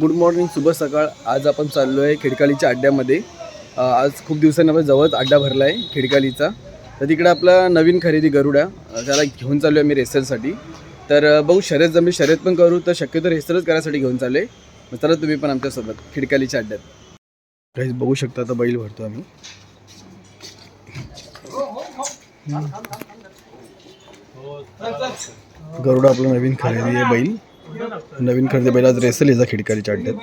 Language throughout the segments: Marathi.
गुड मॉर्निंग शुभ सकाळ. आज आपण चाललो आहे खिडकालीच्या अड्ड्यामध्ये. आज खूप दिवसांनी जवळच अड्डा भरला आहे खिडकालीचा. तर तिकडे आपला नवीन खरेदी गरुडा त्याला घेऊन चाललो आहे मी रेसलसाठी. तर बघू शर्यत जमी शर्यत पण करू तर शक्यतो रेसलच करायसाठी घेऊन चाललो आहे चला तुम्ही पण आमच्यासोबत खिडकालीच्या अड्ड्यात. काहीच बघू शकता आता बैल भरतो आम्ही. गरुडा आपला नवीन खरेदी आहे बैल. नवीन खरेदी पहिला रेसल याचा खिडकालीच्या अड्ड्यात.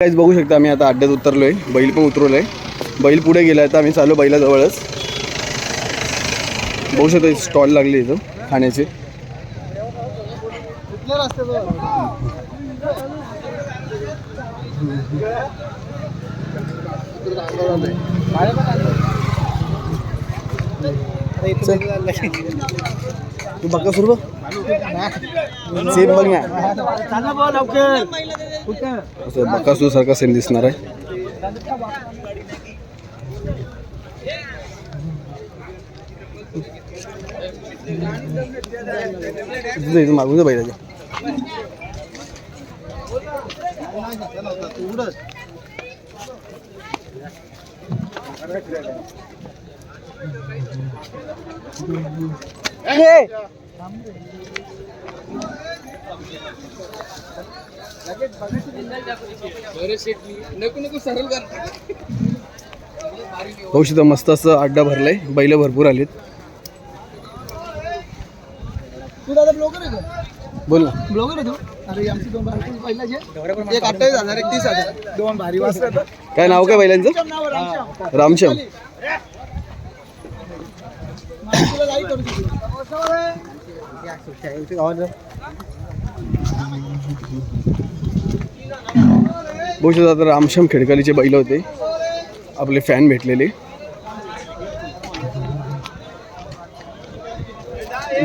काहीच बघू शकता आम्ही आता अड्ड्यात उतरलोय. बैल पण उतरवलोय. बैल पुढे गेलाय तर आम्ही चालू बैलाजवळच. बघू शकता स्टॉल लागले इथं खाण्याचे. तू बघा सुरू सेम बघ ना. बकासूर सारखा सेम दिसणार आहे. मागून जा बैलाच्या. औषध मस्त असं अड्डा भरलाय. बैल भरपूर आलेत. बोल ना. ब्लॉगर आहे तू? अरे आमची दोन भारी पहिल्याचे एक अठ्ठावीस हजार एक तीस हजार दोन भारी वाजतात. काय नाव काय बैलांचं? रामश्याम रामश्याम तुला लाईक करू तिथे. बघू शकता आता रामश्याम खेडकालीचे बैल होते. आपले फॅन भेटलेले.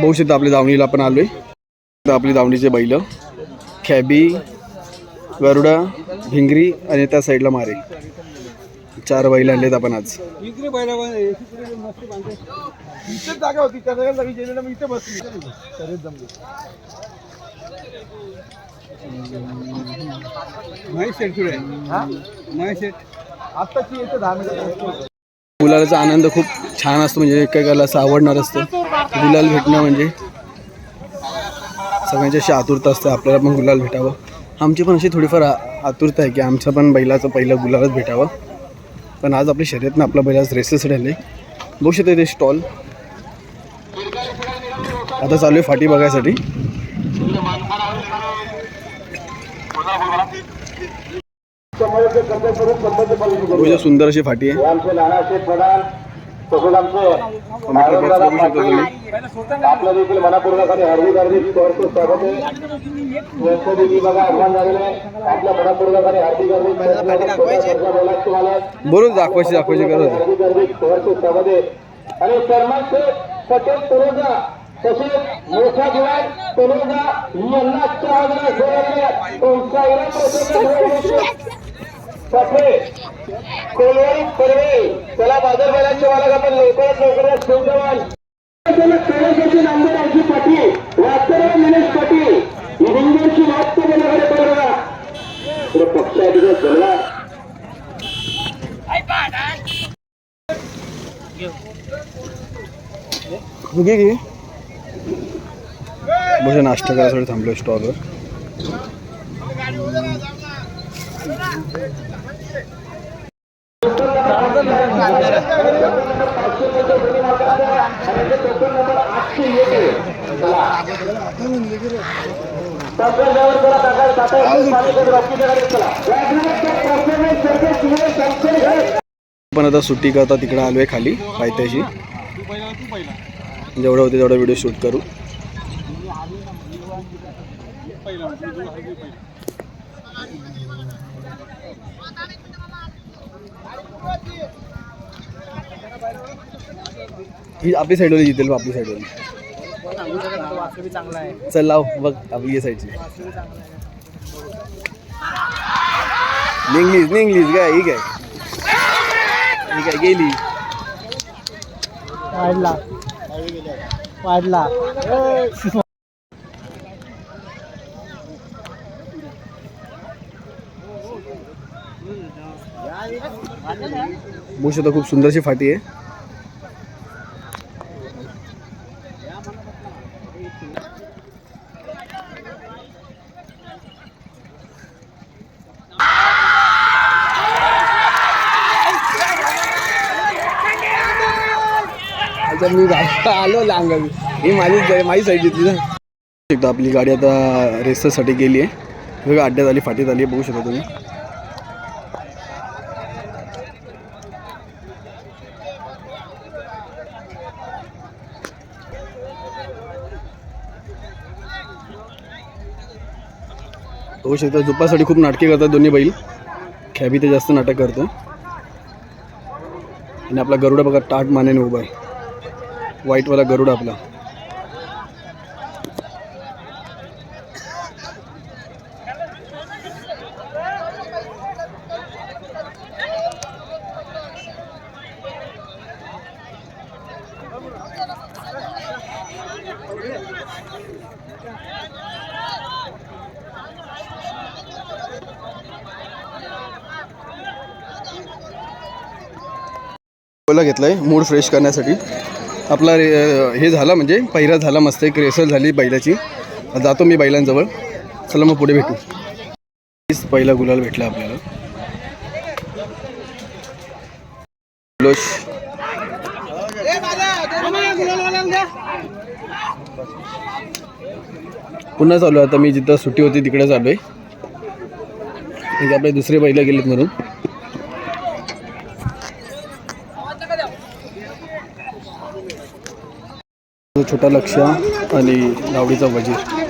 बघू शकता आपल्या दावणीला आपण आलोय. आपली दावणीचे बैल. खॅबी गरुडा भिंगरी आणि त्या साईडला मारे. चार बैल आणलेत आपण आज. इथेच जागा होती त्या सगळी गेलेलं मी इथे बसली. शर्यत जमली. महेश शेठ पुढे महेश शेठ. आत्ताची येते दहा मिनिटं गुलालाचा आनंद खूप छान असतो म्हणजे एकेकाला असं आवडणार असतं. गुलाल भेटणं म्हणजे सगळ्यांची अशी आतुरता असते आपल्याला पण गुलाल भेटावं. आमची पण अशी थोडीफार आतुरता आहे की आमचं पण बैलाचं पहिलं गुलालच भेटावं. पण आज आपली शर्यतनं आपला बैलाच रेसेस राहिले बघू शकता ते स्टॉल आता चालू आहे फाटी बघायसाठी. सुंदर अशी फाटी आहे. आमचे प्रधान आपलं देखील मनापूर्वक आणि हार्दिक हार्दिक स्वागत आहे बघा आव्हान झालेलं आहे आपल्या मनापूर्वक आणि हार्दिक हार्दिक तुम्हाला बरोबर दाखवायची दाखवायची गरज आहे. स्वागत आहे आणि सलमान शेख पटेल तसेच मोठा दिवाण तोलोजा यांना आजच्या आवाजाने तुमचा इराम प्रसन्न त्याला कोलवाडी बाजार बैलांचे मालक आपण लवकरात लवकरात ठेवून जवान कैलासाचे पाटील वास्तव निलेश पाटील हिंदूंची बोलाकडे बघा घे घे. बघ नाश्ता करायसाठी थांबलो स्टॉलवर पण आता सुट्टी करता तिकडे आलोय खाली पायथ्याशी. जेवढं होते तेवढा व्हिडिओ शूट करू. पहिला ही आपली साईडवाली जितेल बा आपली साईडवाली चांगला आहे चल लाव बघ आपली या साईडची निघलीस निघलीस काय ही काय? ही काय गेली? वाढला. वाढला. बघू शकता खूप सुंदरशी फाटी आहे. आता मी आलो लांग ही माझी माझी साईड घेतली ना. एकदा आपली गाडी आता रेससाठी गेली आहे. वेगळ्या अड्ड्यात आली फाटीत आली आहे बघू शकता तुम्ही. तो शकता झोपासाठी खूप नाटके करतात दोन्ही बैल. खॅबी ते जास्त नाटक करतो. आणि आपला गरुडा बघा ताट मानेने उभा आहे. व्हाईटवाला गरुडा आपला. घेतलं आहे मूड फ्रेश करण्यासाठी. आपला रे हे झाला म्हणजे पहिरा झाला मस्त एक रेसल झाली बैलाची. जातो मी बैलांजवळ. चला मग पुढे भेटू. पहिला गुलाल भेटला आपल्याला. लोश पुन्हा चालू आहे. आता मी जिथं सुट्टी होती तिकडे चालू आहे. म्हणजे आपले दुसरे बैल गेलेत म्हणून. छोटा लक्ष आणि लावडीचा वजीर.